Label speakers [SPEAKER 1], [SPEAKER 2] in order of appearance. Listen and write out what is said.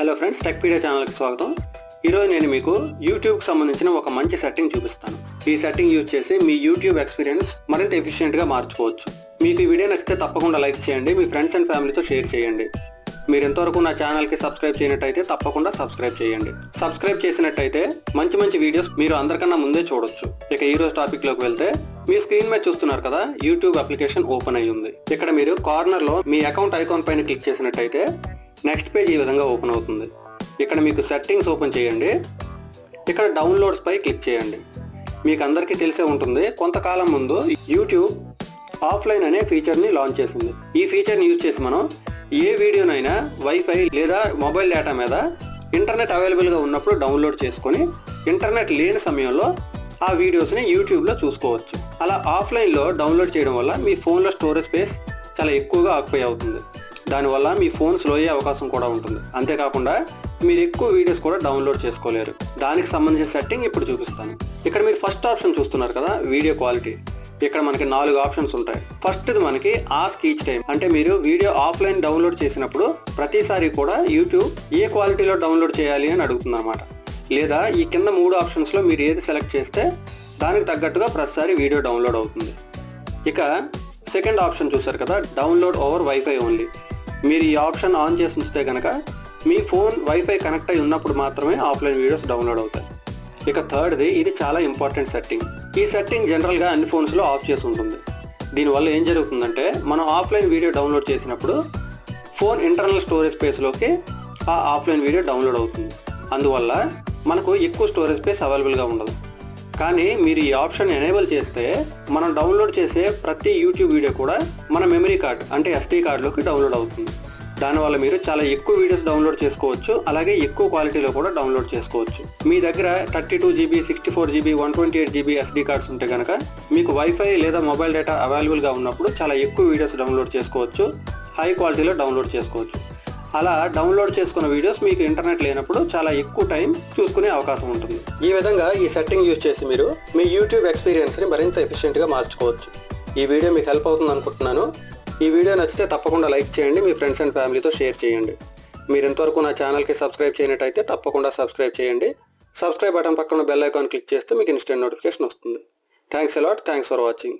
[SPEAKER 1] Hello friends tech pedia ఛానల్కి స్వాగతం. ఈరోజు నేను మీకు యూట్యూబ్కి సంబంధించిన ఒక మంచి సెట్టింగ్ చూపిస్తాను. ఈ సెట్టింగ్ యూజ్ చేసి మీ యూట్యూబ్ ఎక్స్పీరియన్స్ మరింత ఎఫిషియెంట్గా మార్చుకోవచ్చు. మీకు ఈ వీడియో నచ్చితే తప్పకుండా లైక్ చేయండి మీ ఫ్రెండ్స్ అండ్ ఫ్యామిలీతో షేర్ చేయండి. మీరు ఇంతవరకు నా ఛానల్కి సబ్స్క్రైబ్ చేయనట్టయితే తప్పకుండా సబ్స్క్రైబ్ చేయండి. సబ్స్క్రైబ్ చేసినట్టయితే మంచి మంచి వీడియోస్ మీరు అందరికన్నా ముందే చూడొచ్చు. ఇక ఈరోజు టాపిక్లోకి వెళ్తే మీ స్క్రీన్ మీద చూస్తున్నారు కదా యూట్యూబ్ అప్లికేషన్ ఓపెన్ అయ్యి ఉంది ఇక్కడ మీరు కార్నర్లో మీ అకౌంట్ ఐకాన్ పైన క్లిక్ చేసినట్టయితే నెక్స్ట్ పేజ్ ఈ విధంగా ఓపెన్ అవుతుంది. ఇక్కడ మీకు సెట్టింగ్స్ ఓపెన్ చేయండి. ఇక్కడ డౌన్లోడ్స్ పై క్లిక్ చేయండి. మీకు అందరికీ తెలిసే ఉంటుంది కొంతకాలం ముందు యూట్యూబ్ ఆఫ్లైన్ అనే ఫీచర్ని లాంచ్ చేసింది. ఈ ఫీచర్ని యూజ్ చేసి మనం ఏ వీడియోనైనా వైఫై లేదా మొబైల్ డేటా మీద ఇంటర్నెట్ అవైలబుల్గా ఉన్నప్పుడు డౌన్లోడ్ చేసుకొని ఇంటర్నెట్ లేని సమయంలో ఆ వీడియోస్ని యూట్యూబ్లో చూసుకోవచ్చు. అలా ఆఫ్లైన్లో డౌన్లోడ్ చేయడం వల్ల మీ ఫోన్లో స్టోరేజ్ స్పేస్ చాలా ఎక్కువగా ఆక్యుపై అవుతుంది. దానివల్ల మీ ఫోన్ స్లో అయ్యే అవకాశం కూడా ఉంటుంది. అంతేకాకుండా మీరు ఎక్కువ వీడియోస్ కూడా డౌన్లోడ్ చేసుకోలేరు. దానికి సంబంధించిన సెట్టింగ్ ఇప్పుడు చూపిస్తాను. ఇక్కడ మీరు ఫస్ట్ ఆప్షన్ చూస్తున్నారు కదా వీడియో క్వాలిటీ. ఇక్కడ మనకి నాలుగు ఆప్షన్స్ ఉంటాయి. ఫస్ట్ మనకి ఆస్క్ ఈచ్ టైం అంటే మీరు వీడియో ఆఫ్లైన్ డౌన్లోడ్ చేసినప్పుడు ప్రతిసారి కూడా యూట్యూబ్ ఏ క్వాలిటీలో డౌన్లోడ్ చేయాలి అని అడుగుతుంది అనమాట లేదా ఈ కింద మూడు ఆప్షన్స్లో మీరు ఏది సెలెక్ట్ చేస్తే దానికి తగ్గట్టుగా ప్రతిసారి వీడియో డౌన్లోడ్ అవుతుంది. ఇక సెకండ్ ఆప్షన్ చూసారు కదా డౌన్లోడ్ ఓవర్ వైఫై ఓన్లీ. మీరు ఈ ఆప్షన్ ఆన్ చేసి ఉంచితే కనుక మీ ఫోన్ వైఫై కనెక్ట్ అయి ఉన్నప్పుడు మాత్రమే ఆఫ్లైన్ వీడియోస్ డౌన్లోడ్ అవుతాయి. ఇక థర్డ్ది ఇది చాలా ఇంపార్టెంట్ సెట్టింగ్. ఈ సెట్టింగ్ జనరల్గా అన్ని ఫోన్స్లో ఆఫ్ చేసి ఉంటుంది. దీనివల్ల ఏం జరుగుతుందంటే మనం ఆఫ్లైన్ వీడియో డౌన్లోడ్ చేసినప్పుడు ఫోన్ ఇంటర్నల్ స్టోరేజ్ స్పేస్లోకి ఆ ఆఫ్లైన్ వీడియో డౌన్లోడ్ అవుతుంది. అందువల్ల మనకు ఎక్కువ స్టోరేజ్ స్పేస్ అవైలబుల్గా ఉండదు. కానీ మీరు ఈ ఆప్షన్ ఎనేబుల్ చేస్తే మనం డౌన్లోడ్ చేసే ప్రతి యూట్యూబ్ వీడియో కూడా మన మెమరీ కార్డ్ అంటే ఎస్డీ కార్డులోకి డౌన్లోడ్ అవుతుంది. దానివల్ల మీరు చాలా ఎక్కువ వీడియోస్ డౌన్లోడ్ చేసుకోవచ్చు అలాగే ఎక్కువ క్వాలిటీలో కూడా డౌన్లోడ్ చేసుకోవచ్చు. మీ దగ్గర thirty two GB sixty four GB one twenty eight GB SD cards ఉంటే కనుక మీకు వైఫై లేదా మొబైల్ డేటా అవైలబుల్గా ఉన్నప్పుడు చాలా ఎక్కువ వీడియోస్ డౌన్లోడ్ చేసుకోవచ్చు హై క్వాలిటీలో డౌన్లోడ్ చేసుకోవచ్చు. అలా డౌన్లోడ్ చేసుకున్న వీడియోస్ మీకు ఇంటర్నెట్ లేనప్పుడు చాలా ఎక్కువ టైం చూసుకునే అవకాశం ఉంటుంది. ఈ విధంగా ఈ సెట్టింగ్ యూజ్ చేసి మీరు మీ యూట్యూబ్ ఎక్స్పీరియన్స్ని మరింత ఎఫిషియెంట్గా మార్చుకోవచ్చు. ఈ వీడియో మీకు హెల్ప్ అవుతుంది అనుకుంటున్నాను. ఈ వీడియో నచ్చితే తప్పకుండా లైక్ చేయండి మీ ఫ్రెండ్స్ అండ్ ఫ్యామిలీతో షేర్ చేయండి. మీరు ఇంతవరకు నా ఛానల్కి సబ్స్క్రైబ్ చేయనట్టయితే తప్పకుండా సబ్స్క్రైబ్ చేయండి. సబ్స్క్రైబ్ బటన్ పక్కన బెల్ ఐకాన్ క్లిక్ చేస్తే మీకు ఇన్స్టెంట్ నోటిఫికేషన్ వస్తుంది. Thanks a lot thanks for watching.